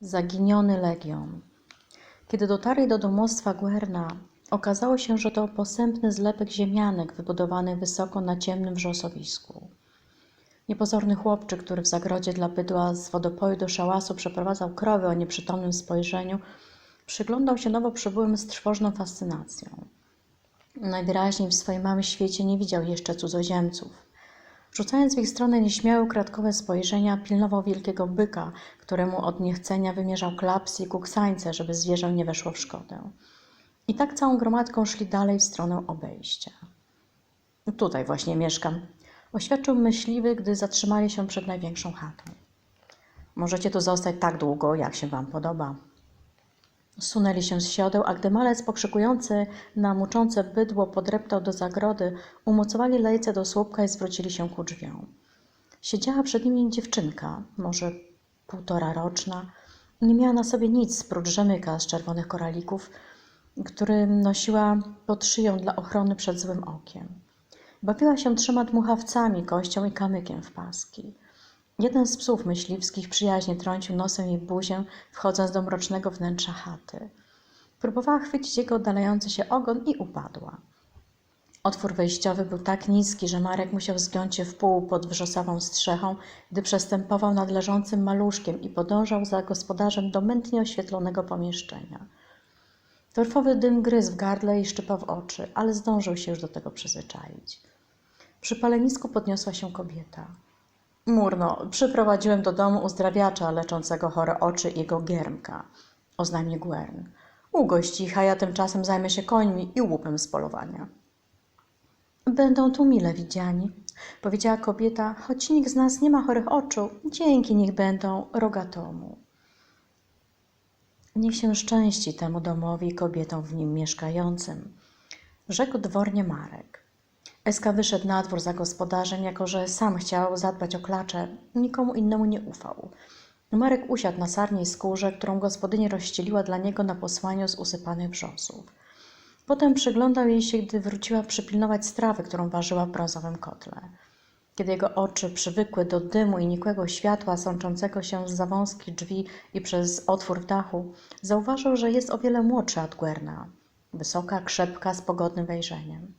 Zaginiony legion. Kiedy dotarli do domostwa Guerna, okazało się, że to posępny zlepek ziemianek wybudowany wysoko na ciemnym wrzosowisku. Niepozorny chłopczyk, który w zagrodzie dla bydła z wodopoju do szałasu przeprowadzał krowy o nieprzytomnym spojrzeniu, przyglądał się nowo przybyłym z trwożną fascynacją. Najwyraźniej w swoim małym świecie nie widział jeszcze cudzoziemców. Rzucając w ich stronę nieśmiałe, kratkowe spojrzenia, pilnował wielkiego byka, któremu od niechcenia wymierzał klapsy i kuksańce, żeby zwierzę nie weszło w szkodę. I tak całą gromadką szli dalej w stronę obejścia. Tutaj właśnie mieszkam, oświadczył myśliwy, gdy zatrzymali się przed największą chatą. Możecie tu zostać tak długo, jak się wam podoba. Sunęli się z siodeł, a gdy malec pokrzykujący na muczące bydło podreptał do zagrody, umocowali lejce do słupka i zwrócili się ku drzwiom. Siedziała przed nimi dziewczynka, może półtora roczna. Nie miała na sobie nic prócz rzemyka z czerwonych koralików, który nosiła pod szyją dla ochrony przed złym okiem. Bawiła się trzema dmuchawcami, kością i kamykiem w paski. Jeden z psów myśliwskich przyjaźnie trącił nosem jej buzię, wchodząc do mrocznego wnętrza chaty. Próbowała chwycić jego oddalający się ogon i upadła. Otwór wejściowy był tak niski, że Marek musiał zgiąć się w pół pod wrzosową strzechą, gdy przestępował nad leżącym maluszkiem i podążał za gospodarzem do mętnie oświetlonego pomieszczenia. Torfowy dym gryzł w gardle i szczypał w oczy, ale zdążył się już do tego przyzwyczaić. Przy palenisku podniosła się kobieta. Murno, przyprowadziłem do domu uzdrawiacza leczącego chore oczy i jego giermka, oznajmił Guern. Ugość ich, a ja tymczasem zajmę się końmi i łupem z polowania. Będą tu mile widziani, powiedziała kobieta, choć nikt z nas nie ma chorych oczu, dzięki nich będą rogatomu. Niech się szczęści temu domowi i kobietom w nim mieszkającym, rzekł dwornie Marek. Eska wyszedł na dwór za gospodarzem, jako że sam chciał zadbać o klacze, nikomu innemu nie ufał. Marek usiadł na sarniej skórze, którą gospodyni rozścieliła dla niego na posłaniu z usypanych wrzosów. Potem przyglądał jej się, gdy wróciła przypilnować strawy, którą ważyła w brązowym kotle. Kiedy jego oczy przywykły do dymu i nikłego światła sączącego się z za wąskich drzwi i przez otwór w dachu, zauważył, że jest o wiele młodsza od Guerna. Wysoka, krzepka, z pogodnym wejrzeniem.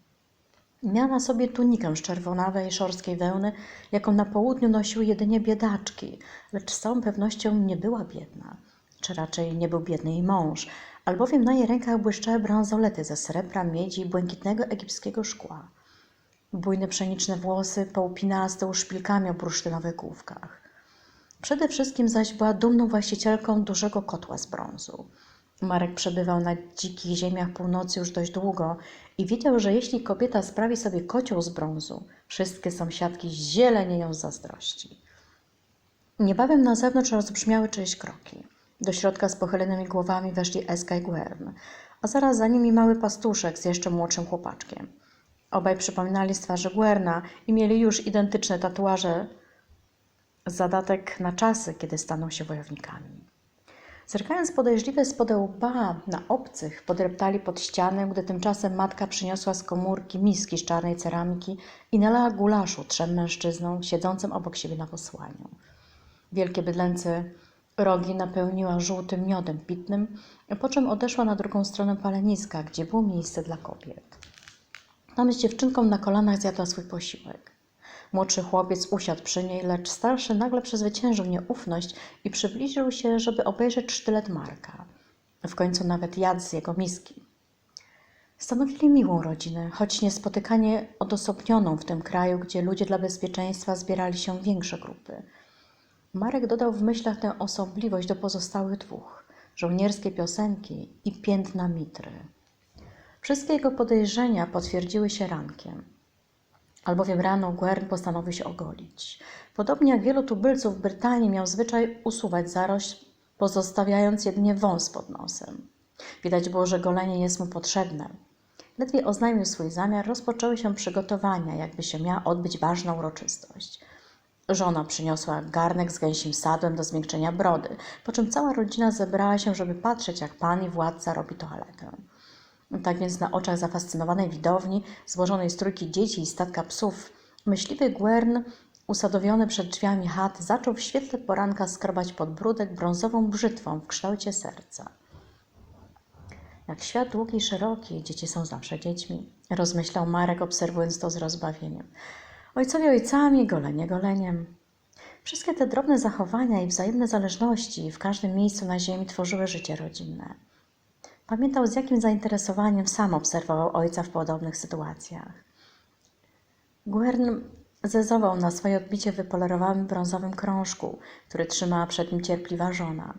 Miała na sobie tunikę z czerwonawej, szorstkiej wełny, jaką na południu nosiły jedynie biedaczki, lecz z całą pewnością nie była biedna. Czy raczej nie był biedny jej mąż, albowiem na jej rękach błyszczały bransolety ze srebra, miedzi i błękitnego egipskiego szkła. Bujne pszeniczne włosy połpinała z tyłu szpilkami o bursztynowych główkach. Przede wszystkim zaś była dumną właścicielką dużego kotła z brązu. Marek przebywał na dzikich ziemiach północy już dość długo i wiedział, że jeśli kobieta sprawi sobie kocioł z brązu, wszystkie sąsiadki zielenieją z zazdrości. Niebawem na zewnątrz rozbrzmiały czyjeś kroki. Do środka z pochylonymi głowami weszli Eska i Guern, a zaraz za nimi mały pastuszek z jeszcze młodszym chłopaczkiem. Obaj przypominali z twarzy Guerna i mieli już identyczne tatuaże, zadatek na czasy, kiedy staną się wojownikami. Zerkając podejrzliwe spod łba na obcych, podreptali pod ścianę, gdy tymczasem matka przyniosła z komórki miski z czarnej ceramiki i nalała gulaszu trzem mężczyznom siedzącym obok siebie na posłaniu. Wielkie bydlęce rogi napełniła żółtym miodem pitnym, po czym odeszła na drugą stronę paleniska, gdzie było miejsce dla kobiet. Tam z dziewczynką na kolanach zjadła swój posiłek. Młodszy chłopiec usiadł przy niej, lecz starszy nagle przezwyciężył nieufność i przybliżył się, żeby obejrzeć sztylet Marka. W końcu nawet jadł z jego miski. Stanowili miłą rodzinę, choć niespotykanie odosobnioną w tym kraju, gdzie ludzie dla bezpieczeństwa zbierali się w większe grupy. Marek dodał w myślach tę osobliwość do pozostałych dwóch żołnierskie piosenki i piętna mitry. Wszystkie jego podejrzenia potwierdziły się rankiem albowiem rano Guern postanowił się ogolić. Podobnie jak wielu tubylców w Brytanii miał zwyczaj usuwać zarość, pozostawiając jedynie wąs pod nosem. Widać było, że golenie jest mu potrzebne. Ledwie oznajmił swój zamiar, rozpoczęły się przygotowania, jakby się miała odbyć ważna uroczystość. Żona przyniosła garnek z gęsim sadłem do zmiękczenia brody, po czym cała rodzina zebrała się, żeby patrzeć, jak pan i władca robi toaletę. Tak więc na oczach zafascynowanej widowni, złożonej z trójki dzieci i statka psów, myśliwy Guern usadowiony przed drzwiami chat, zaczął w świetle poranka skrobać podbródek brązową brzytwą w kształcie serca. Jak świat długi i szeroki, dzieci są zawsze dziećmi, rozmyślał Marek, obserwując to z rozbawieniem. Ojcowie ojcami, golenie goleniem. Wszystkie te drobne zachowania i wzajemne zależności w każdym miejscu na ziemi tworzyły życie rodzinne. Pamiętał, z jakim zainteresowaniem sam obserwował ojca w podobnych sytuacjach. Guern zezował na swoje odbicie w wypolerowanym brązowym krążku, który trzymała przed nim cierpliwa żona.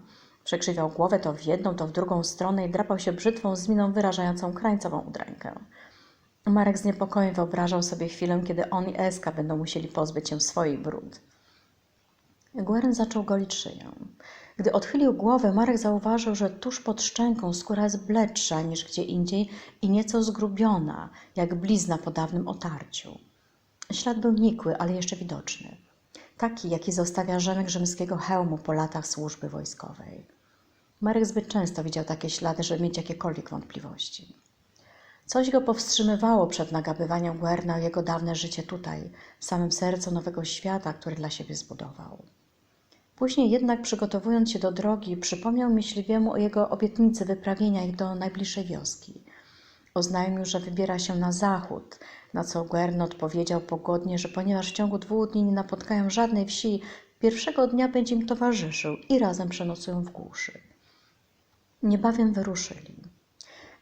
Przekrzywiał głowę to w jedną, to w drugą stronę i drapał się brzytwą z miną wyrażającą krańcową udrękę. Marek z niepokojem wyobrażał sobie chwilę, kiedy on i Eska będą musieli pozbyć się swoich brud. Gueren zaczął golić szyję. Gdy odchylił głowę, Marek zauważył, że tuż pod szczęką skóra jest bledsza niż gdzie indziej i nieco zgrubiona, jak blizna po dawnym otarciu. Ślad był nikły, ale jeszcze widoczny. Taki, jaki zostawia rzemek rzymskiego hełmu po latach służby wojskowej. Marek zbyt często widział takie ślady, żeby mieć jakiekolwiek wątpliwości. Coś go powstrzymywało przed nagabywaniem Guerna o jego dawne życie tutaj, w samym sercu nowego świata, który dla siebie zbudował. Później jednak, przygotowując się do drogi, przypomniał myśliwiemu o jego obietnicy wyprawienia ich do najbliższej wioski. Oznajmił, że wybiera się na zachód, na co Guern odpowiedział pogodnie, że ponieważ w ciągu dwóch dni nie napotkają żadnej wsi, pierwszego dnia będzie im towarzyszył i razem przenocują w głuszy. Niebawem wyruszyli.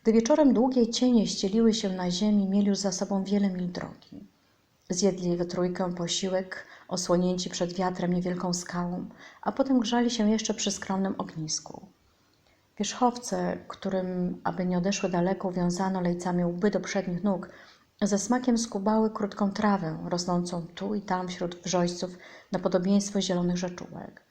Gdy wieczorem długie cienie ścieliły się na ziemi, mieli już za sobą wiele mil drogi. Zjedli we trójkę posiłek, osłonięci przed wiatrem niewielką skałą, a potem grzali się jeszcze przy skromnym ognisku. Wierzchowce, którym, aby nie odeszły daleko, wiązano lejcami łby do przednich nóg, ze smakiem skubały krótką trawę, rosnącą tu i tam wśród wrzoźców na podobieństwo zielonych rzeczółek.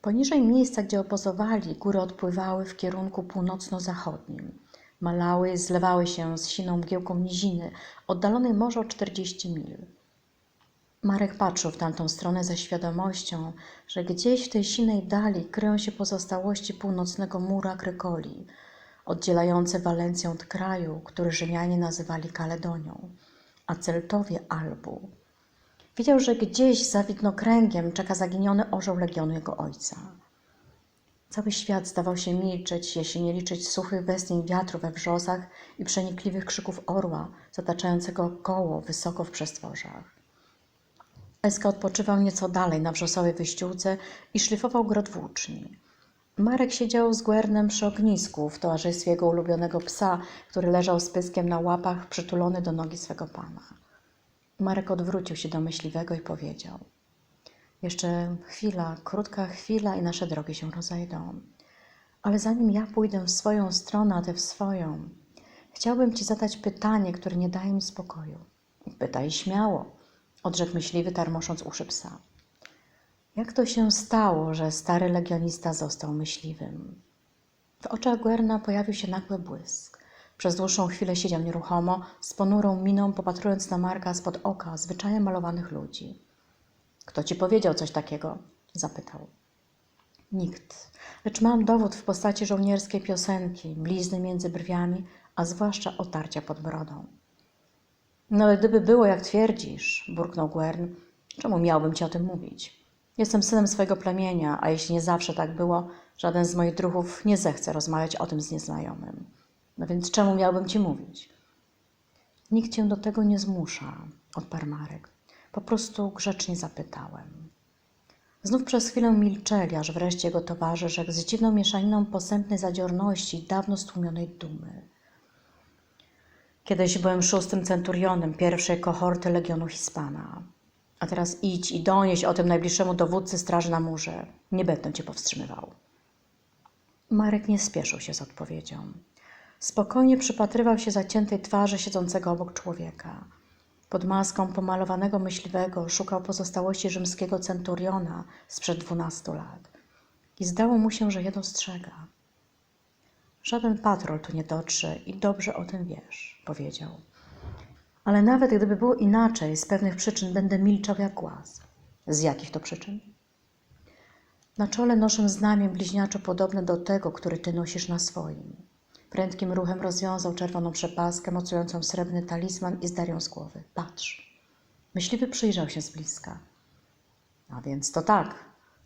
Poniżej miejsca, gdzie obozowali, góry odpływały w kierunku północno-zachodnim. Malały zlewały się z siną mgiełką niziny, oddalonej może o 40 mil. Marek patrzył w tamtą stronę ze świadomością, że gdzieś w tej sinej dali kryją się pozostałości północnego muru Agrykoli, oddzielające Walencję od kraju, który Rzymianie nazywali Kaledonią, a Celtowie Albu. Widział, że gdzieś za widnokręgiem czeka zaginiony orzeł legionu jego ojca. Cały świat zdawał się milczeć, jeśli nie liczyć suchych westchnień wiatru we wrzosach i przenikliwych krzyków orła zataczającego koło wysoko w przestworzach. Eska odpoczywał nieco dalej na wrzosowej wyściółce i szlifował grot włóczni. Marek siedział z Guernem przy ognisku w towarzystwie jego ulubionego psa, który leżał z pyskiem na łapach przytulony do nogi swego pana. Marek odwrócił się do myśliwego i powiedział – jeszcze chwila, krótka chwila i nasze drogi się rozejdą. Ale zanim ja pójdę w swoją stronę, a ty w swoją, chciałbym ci zadać pytanie, które nie daje mi spokoju. Pytaj śmiało, odrzekł myśliwy, tarmosząc uszy psa. Jak to się stało, że stary legionista został myśliwym? W oczach Guerna pojawił się nagły błysk. Przez dłuższą chwilę siedział nieruchomo, z ponurą miną, popatrując na Marka spod oka zwyczajem malowanych ludzi. Kto ci powiedział coś takiego? zapytał. Nikt, lecz mam dowód w postaci żołnierskiej piosenki, blizny między brwiami, a zwłaszcza otarcia pod brodą. No, gdyby było jak twierdzisz, burknął Guern, czemu miałbym ci o tym mówić? Jestem synem swojego plemienia, a jeśli nie zawsze tak było, żaden z moich druhów nie zechce rozmawiać o tym z nieznajomym. No więc czemu miałbym ci mówić? Nikt cię do tego nie zmusza, odparł Marek. Po prostu grzecznie zapytałem. Znów przez chwilę milczeli, aż wreszcie jego towarzysz rzekł z dziwną mieszaniną posępnej zadziorności i dawno stłumionej dumy. Kiedyś byłem szóstym centurionem pierwszej kohorty Legionu Hispana. A teraz idź i donieś o tym najbliższemu dowódcy straży na murze. Nie będę cię powstrzymywał. Marek nie spieszył się z odpowiedzią. Spokojnie przypatrywał się zaciętej twarzy siedzącego obok człowieka. Pod maską pomalowanego myśliwego szukał pozostałości rzymskiego centuriona sprzed dwunastu lat. I zdało mu się, że je dostrzega. Żaden patrol tu nie dotrze i dobrze o tym wiesz, powiedział. Ale nawet gdyby było inaczej, z pewnych przyczyn będę milczał jak głaz. Z jakich to przyczyn? Na czole noszę znamię bliźniaczo podobne do tego, który ty nosisz na swoim. Prędkim ruchem rozwiązał czerwoną przepaskę, mocującą srebrny talizman i zdarł ją z głowy. Patrz. Myśliwy przyjrzał się z bliska. A więc to tak,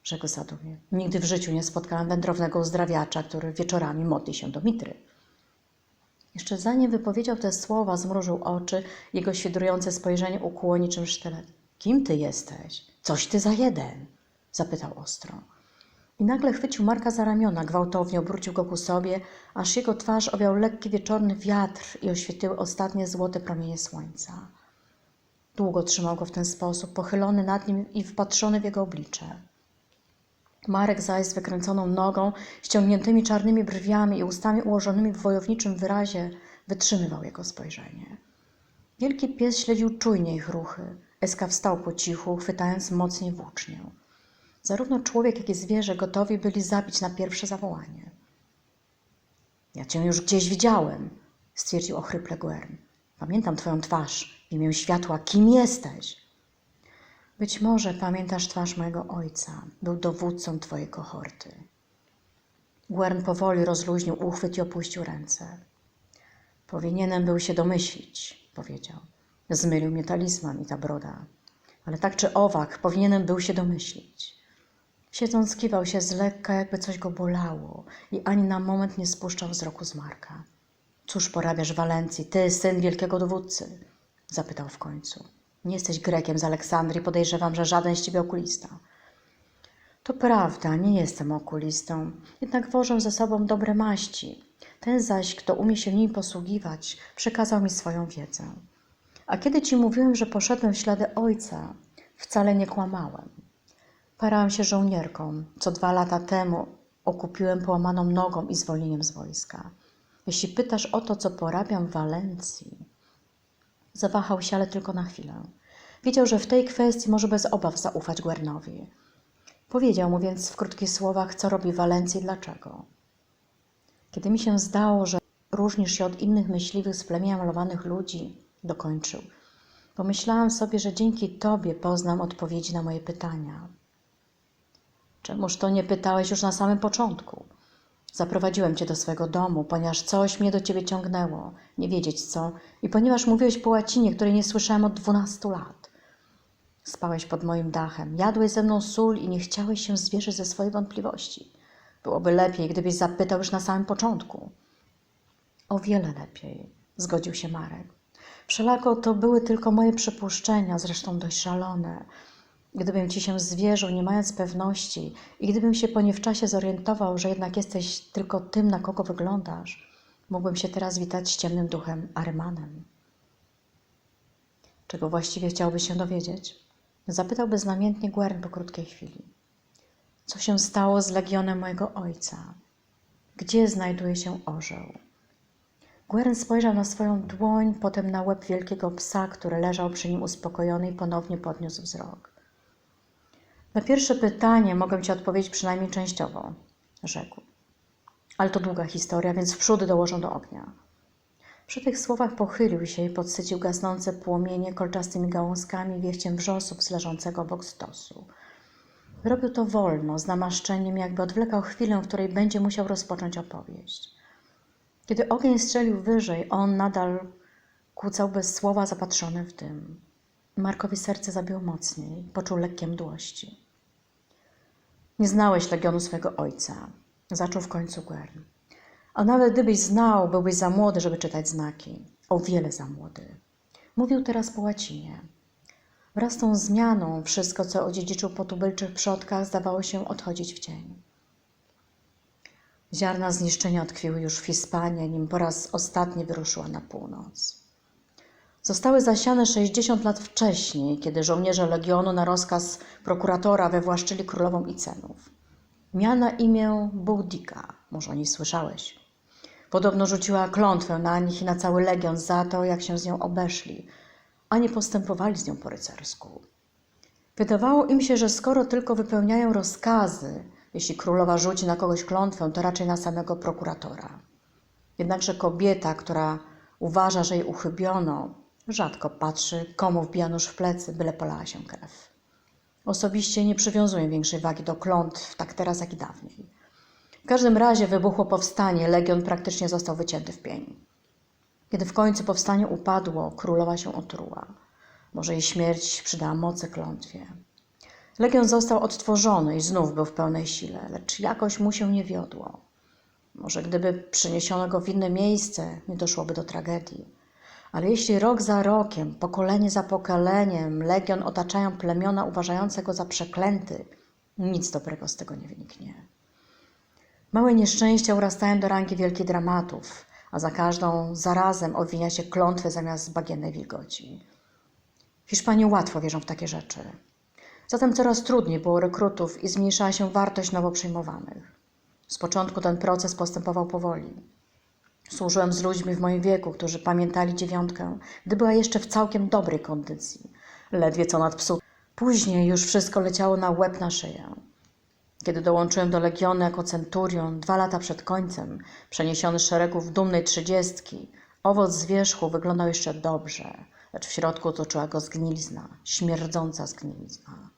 rzekł sadownie. Nigdy w życiu nie spotkałem wędrownego uzdrawiacza, który wieczorami modli się do mitry. Jeszcze zanim wypowiedział te słowa, zmrużył oczy, jego świdrujące spojrzenie ukuło niczym sztylet. Kim ty jesteś? Coś ty za jeden? zapytał ostro. I nagle chwycił Marka za ramiona, gwałtownie obrócił go ku sobie, aż jego twarz owiał lekki wieczorny wiatr i oświetliły ostatnie złote promienie słońca. Długo trzymał go w ten sposób, pochylony nad nim i wpatrzony w jego oblicze. Marek zaś z wykręconą nogą, ściągniętymi czarnymi brwiami i ustami ułożonymi w wojowniczym wyrazie wytrzymywał jego spojrzenie. Wielki pies śledził czujnie ich ruchy. Eska wstał po cichu, chwytając mocniej włócznię. Zarówno człowiek, jak i zwierzę gotowi byli zabić na pierwsze zawołanie. Ja cię już gdzieś widziałem, stwierdził ochryple Guern. Pamiętam twoją twarz imię światła. Kim jesteś? Być może pamiętasz twarz mojego ojca. Był dowódcą twojej kohorty. Guern powoli rozluźnił uchwyt i opuścił ręce. Powinienem był się domyślić, powiedział. Zmylił mnie talizman i ta broda. Ale tak czy owak, powinienem był się domyślić. Siedząc, kiwał się z lekka, jakby coś go bolało i ani na moment nie spuszczał wzroku z Marka. Cóż porabiasz w Walencji, ty, syn wielkiego dowódcy? Zapytał w końcu. Nie jesteś Grekiem z Aleksandrii, podejrzewam, że żaden z ciebie okulista. To prawda, nie jestem okulistą, jednak wożę ze sobą dobre maści. Ten zaś, kto umie się nimi posługiwać, przekazał mi swoją wiedzę. A kiedy ci mówiłem, że poszedłem w ślady ojca, wcale nie kłamałem. Parałam się żołnierką, co dwa lata temu okupiłem połamaną nogą i zwolnieniem z wojska. Jeśli pytasz o to, co porabiam w Walencji, zawahał się, ale tylko na chwilę. Wiedział, że w tej kwestii może bez obaw zaufać Guernowi. Powiedział mu więc w krótkich słowach, co robi Walencji i dlaczego. Kiedy mi się zdało, że różnisz się od innych myśliwych z plemienia malowanych ludzi, dokończył. Pomyślałam sobie, że dzięki Tobie poznam odpowiedzi na moje pytania. Czemuż to nie pytałeś już na samym początku? Zaprowadziłem Cię do swego domu, ponieważ coś mnie do Ciebie ciągnęło, nie wiedzieć co, i ponieważ mówiłeś po łacinie, której nie słyszałem od dwunastu lat. Spałeś pod moim dachem, jadłeś ze mną sól i nie chciałeś się zwierzyć ze swojej wątpliwości. Byłoby lepiej, gdybyś zapytał już na samym początku. O wiele lepiej, zgodził się Marek. Wszelako to były tylko moje przypuszczenia, zresztą dość szalone. Gdybym ci się zwierzył, nie mając pewności, i gdybym się po niewczasie zorientował, że jednak jesteś tylko tym, na kogo wyglądasz, mógłbym się teraz witać z ciemnym duchem Arymanem. Czego właściwie chciałbyś się dowiedzieć? Zapytał beznamiętnie Guern po krótkiej chwili. Co się stało z legionem mojego ojca? Gdzie znajduje się orzeł? Guern spojrzał na swoją dłoń, potem na łeb wielkiego psa, który leżał przy nim uspokojony i ponownie podniósł wzrok. Na pierwsze pytanie mogę Ci odpowiedzieć przynajmniej częściowo, rzekł. Ale to długa historia, więc wprzód dołożę do ognia. Przy tych słowach pochylił się i podsycił gasnące płomienie kolczastymi gałązkami wieściem wrzosów leżącego obok stosu. Robił to wolno, z namaszczeniem, jakby odwlekał chwilę, w której będzie musiał rozpocząć opowieść. Kiedy ogień strzelił wyżej, on nadal kłócał bez słowa zapatrzony w dym. Markowi serce zabiło mocniej, poczuł lekkie mdłości. Nie znałeś legionu swego ojca, zaczął w końcu Guern. A nawet gdybyś znał, byłbyś za młody, żeby czytać znaki. O wiele za młody. Mówił teraz po łacinie. Wraz z tą zmianą wszystko, co odziedziczył po tubylczych przodkach, zdawało się odchodzić w cień. Ziarna zniszczenia tkwiły już w Hiszpanii, nim po raz ostatni wyruszyła na północ. Zostały zasiane 60 lat wcześniej, kiedy żołnierze legionu na rozkaz prokuratora wywłaszczyli królową Icenów. Miała na imię Boudika, może o niej słyszałeś. Podobno rzuciła klątwę na nich i na cały legion za to, jak się z nią obeszli, a nie postępowali z nią po rycersku. Wydawało im się, że skoro tylko wypełniają rozkazy, jeśli królowa rzuci na kogoś klątwę, to raczej na samego prokuratora. Jednakże kobieta, która uważa, że jej uchybiono, rzadko patrzy, komu wbija nóż w plecy, byle polała się krew. Osobiście nie przywiązuję większej wagi do klątw, tak teraz jak i dawniej. W każdym razie wybuchło powstanie, legion praktycznie został wycięty w pień. Kiedy w końcu powstanie upadło, królowa się otruła. Może jej śmierć przydała mocy klątwie. Legion został odtworzony i znów był w pełnej sile, lecz jakoś mu się nie wiodło. Może gdyby przyniesiono go w inne miejsce, nie doszłoby do tragedii. Ale jeśli rok za rokiem, pokolenie za pokoleniem legion otaczają plemiona uważające go za przeklęty, nic dobrego z tego nie wyniknie. Małe nieszczęścia urastają do rangi wielkich dramatów, a za każdą zarazem obwinia się klątwy zamiast bagiennej wilgoci. Hiszpanie łatwo wierzą w takie rzeczy. Zatem coraz trudniej było rekrutów i zmniejszała się wartość nowo przyjmowanych. Z początku ten proces postępował powoli. Służyłem z ludźmi w moim wieku, którzy pamiętali dziewiątkę, gdy była jeszcze w całkiem dobrej kondycji. Ledwie co nad psu. Później już wszystko leciało na łeb na szyję. Kiedy dołączyłem do Legionu jako centurion dwa lata przed końcem, przeniesiony z szeregów dumnej trzydziestki, owoc z wierzchu wyglądał jeszcze dobrze, lecz w środku toczyła go zgnilizna, śmierdząca zgnilizna.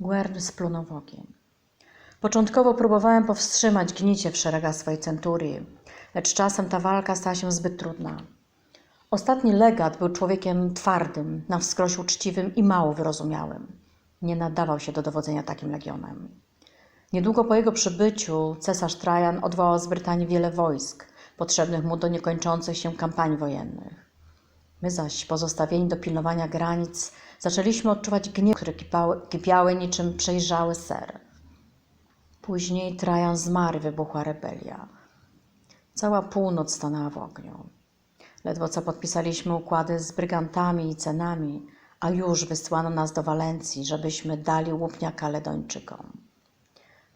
Guern splunął w ogień. Początkowo próbowałem powstrzymać gnicie w szeregach swojej centurii, lecz czasem ta walka stała się zbyt trudna. Ostatni legat był człowiekiem twardym, na wskroś uczciwym i mało wyrozumiałym. Nie nadawał się do dowodzenia takim legionem. Niedługo po jego przybyciu cesarz Trajan odwołał z Brytanii wiele wojsk, potrzebnych mu do niekończących się kampanii wojennych. My zaś, pozostawieni do pilnowania granic, zaczęliśmy odczuwać gniew, które kipiały niczym przejrzały ser. Później Trajan zmarł, wybuchła rebelia. Cała północ stanęła w ogniu. Ledwo co podpisaliśmy układy z brygantami i cenami, a już wysłano nas do Walencji, żebyśmy dali łupnia Kaledończykom.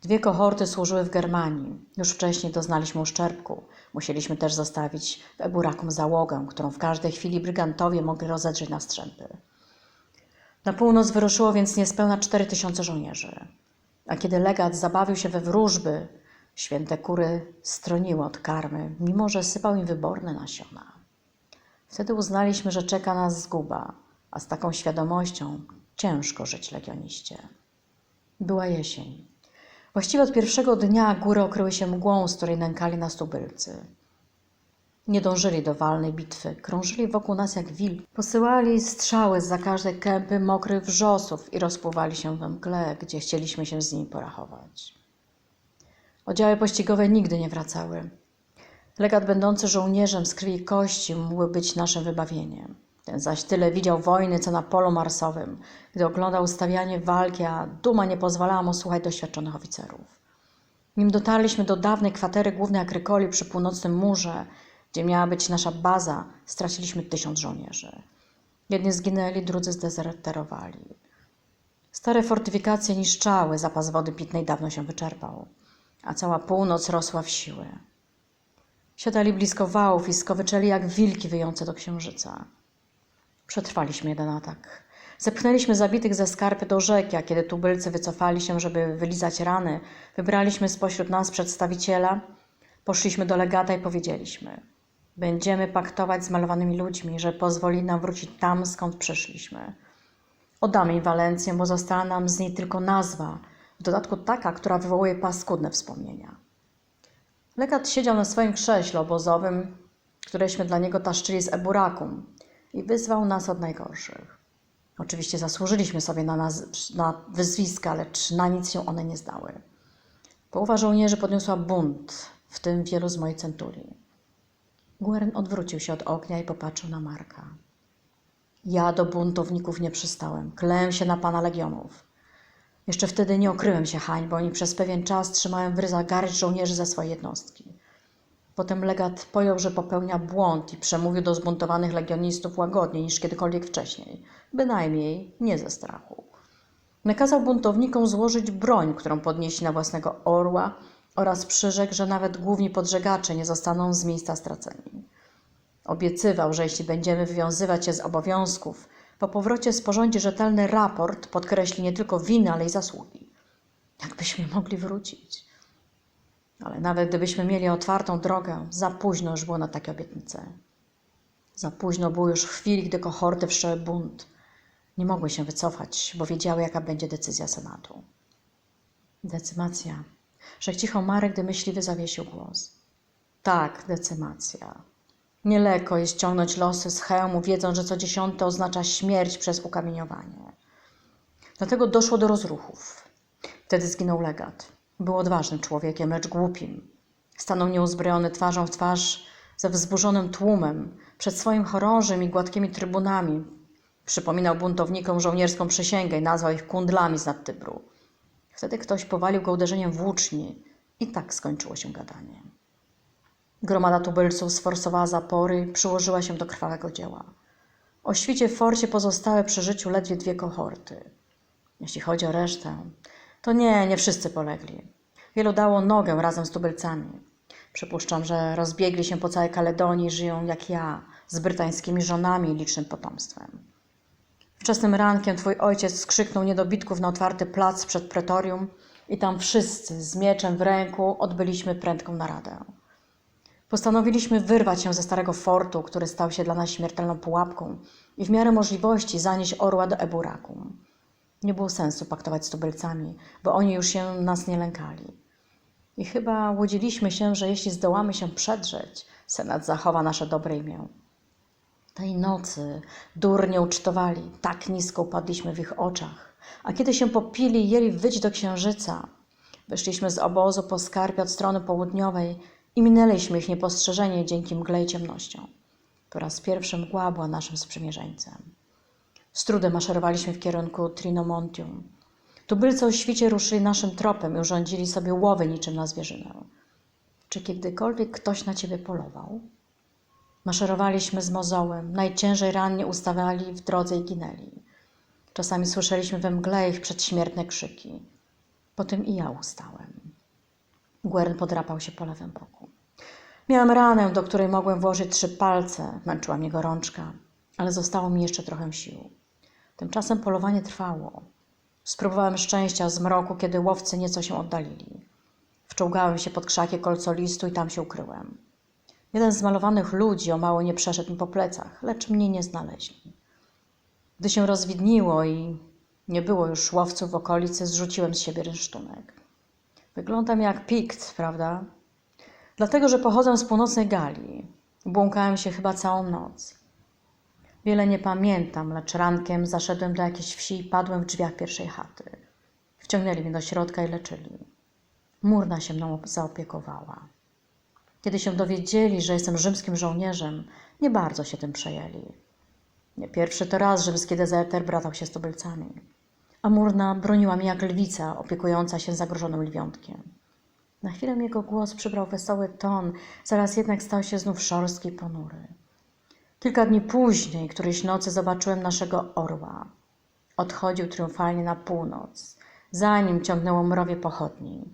Dwie kohorty służyły w Germanii. Już wcześniej doznaliśmy uszczerbku. Musieliśmy też zostawić w Eburakum załogę, którą w każdej chwili brygantowie mogli rozedrzeć na strzępy. Na północ wyruszyło więc niespełna cztery tysiące żołnierzy. A kiedy legat zabawił się we wróżby, święte kury stroniły od karmy, mimo że sypał im wyborne nasiona. Wtedy uznaliśmy, że czeka nas zguba, a z taką świadomością ciężko żyć legioniście. Była jesień. Właściwie od pierwszego dnia góry okryły się mgłą, z której nękali nas tubylcy. Nie dążyli do walnej bitwy, krążyli wokół nas jak wilk. Posyłali strzały za każdej kępy mokrych wrzosów i rozpływali się we mgle, gdzie chcieliśmy się z nimi porachować. Oddziały pościgowe nigdy nie wracały. Legat będący żołnierzem z krwi i kości mógł być naszym wybawieniem. Ten zaś tyle widział wojny, co na polu marsowym, gdy oglądał ustawianie walki, a duma nie pozwalała mu słuchać doświadczonych oficerów. Nim dotarliśmy do dawnej kwatery głównej Akrykoli przy północnym murze, gdzie miała być nasza baza, straciliśmy tysiąc żołnierzy. Jedni zginęli, drudzy zdezerterowali. Stare fortyfikacje niszczały, zapas wody pitnej dawno się wyczerpał, a cała północ rosła w siły. Siadali blisko wałów i skowyczeli jak wilki wyjące do księżyca. Przetrwaliśmy jeden atak. Zepchnęliśmy zabitych ze skarpy do rzeki, a kiedy tubylcy wycofali się, żeby wylizać rany, wybraliśmy spośród nas przedstawiciela, poszliśmy do legata i powiedzieliśmy: Będziemy paktować z malowanymi ludźmi, że pozwoli nam wrócić tam, skąd przyszliśmy. Oddamy im Walencję, bo została nam z niej tylko nazwa, w dodatku taka, która wywołuje paskudne wspomnienia. Legat siedział na swoim krześle obozowym, któreśmy dla niego taszczyli z Eburakum i wyzwał nas od najgorszych. Oczywiście zasłużyliśmy sobie na, naz- na wyzwiska, lecz na nic się one nie zdały. Połowa żołnierzy podniosła bunt, w tym wielu z mojej centurii. Gueren odwrócił się od ognia i popatrzył na Marka. Ja do buntowników nie przystałem. Klełem się na pana legionów. Jeszcze wtedy nie okryłem się hańbą i przez pewien czas trzymałem w ryzach garść żołnierzy ze swojej jednostki. Potem legat pojął, że popełnia błąd i przemówił do zbuntowanych legionistów łagodniej niż kiedykolwiek wcześniej, bynajmniej nie ze strachu. Nakazał buntownikom złożyć broń, którą podnieśli na własnego orła oraz przyrzekł, że nawet główni podżegacze nie zostaną z miejsca straceni. Obiecywał, że jeśli będziemy wywiązywać się z obowiązków, po powrocie sporządzi rzetelny raport, podkreśli nie tylko winy, ale i zasługi. Jakbyśmy mogli wrócić? Ale nawet gdybyśmy mieli otwartą drogę, za późno już było na takie obietnice. Za późno było już w chwili, gdy kohorty wszczęły bunt. Nie mogły się wycofać, bo wiedziały, jaka będzie decyzja Senatu. Decymacja. Rzekł cicho Marek, gdy myśliwy zawiesił głos. Tak, decymacja. Nieleko jest ciągnąć losy z hełmu, wiedząc, że co dziesiąte oznacza śmierć przez ukamieniowanie. Dlatego doszło do rozruchów. Wtedy zginął legat. Był odważnym człowiekiem, lecz głupim. Stanął nieuzbrojony twarzą w twarz ze wzburzonym tłumem, przed swoim chorążym i gładkimi trybunami. Przypominał buntownikom żołnierską przysięgę i nazwał ich kundlami z nad Tybru. Wtedy ktoś powalił go uderzeniem włóczni i tak skończyło się gadanie. Gromada tubylców sforsowała zapory przyłożyła się do krwawego dzieła. O świcie w forcie pozostały przy życiu ledwie dwie kohorty. Jeśli chodzi o resztę, to nie, nie wszyscy polegli. Wielu dało nogę razem z tubylcami. Przypuszczam, że rozbiegli się po całej Kaledonii żyją jak ja, z brytańskimi żonami i licznym potomstwem. Wczesnym rankiem twój ojciec skrzyknął niedobitków na otwarty plac przed pretorium i tam wszyscy z mieczem w ręku odbyliśmy prędką naradę. Postanowiliśmy wyrwać się ze starego fortu, który stał się dla nas śmiertelną pułapką i w miarę możliwości zanieść orła do Eburakum. Nie było sensu paktować z tubylcami, bo oni już się nas nie lękali. I chyba łudziliśmy się, że jeśli zdołamy się przedrzeć, Senat zachowa nasze dobre imię. Tej nocy durnie ucztowali, tak nisko upadliśmy w ich oczach. A kiedy się popili i jeli wyć do księżyca, wyszliśmy z obozu po skarpie od strony południowej i minęliśmy ich niepostrzeżenie dzięki mgle i ciemnościom. Po raz pierwszy mgła była naszym sprzymierzeńcem. Z trudem maszerowaliśmy w kierunku Trinomontium. Tubylcy o świcie ruszyli naszym tropem i urządzili sobie łowy niczym na zwierzynę. Czy kiedykolwiek ktoś na ciebie polował? Maszerowaliśmy z mozołem, najciężej rannie ustawali w drodze i ginęli. Czasami słyszeliśmy we mgle ich przedśmiertne krzyki. Potem i ja ustałem. Guern podrapał się po lewym boku. Miałem ranę, do której mogłem włożyć trzy palce. Męczyła mnie gorączka, ale zostało mi jeszcze trochę sił. Tymczasem polowanie trwało. Spróbowałem szczęścia w zmroku, kiedy łowcy nieco się oddalili. Wczołgałem się pod krzakie kolcolistu i tam się ukryłem. Jeden z malowanych ludzi o mało nie przeszedł mi po plecach, lecz mnie nie znaleźli. Gdy się rozwidniło i nie było już łowców w okolicy, zrzuciłem z siebie rynsztunek. Wyglądam jak pikt, prawda? Dlatego, że pochodzę z północnej Galii. Błąkałem się chyba całą noc. Wiele nie pamiętam, lecz rankiem zaszedłem do jakiejś wsi i padłem w drzwiach pierwszej chaty. Wciągnęli mnie do środka i leczyli. Murna się mną zaopiekowała. Kiedy się dowiedzieli, że jestem rzymskim żołnierzem, nie bardzo się tym przejęli. Nie pierwszy to raz rzymski dezerter bratał się z tubylcami. A Murna broniła mnie jak lwica opiekująca się zagrożonym lwiątkiem. Na chwilę jego głos przybrał wesoły ton, zaraz jednak stał się znów szorstki i ponury. Kilka dni później, którejś nocy zobaczyłem naszego orła. Odchodził triumfalnie na północ. Za nim ciągnęło mrowie pochodni.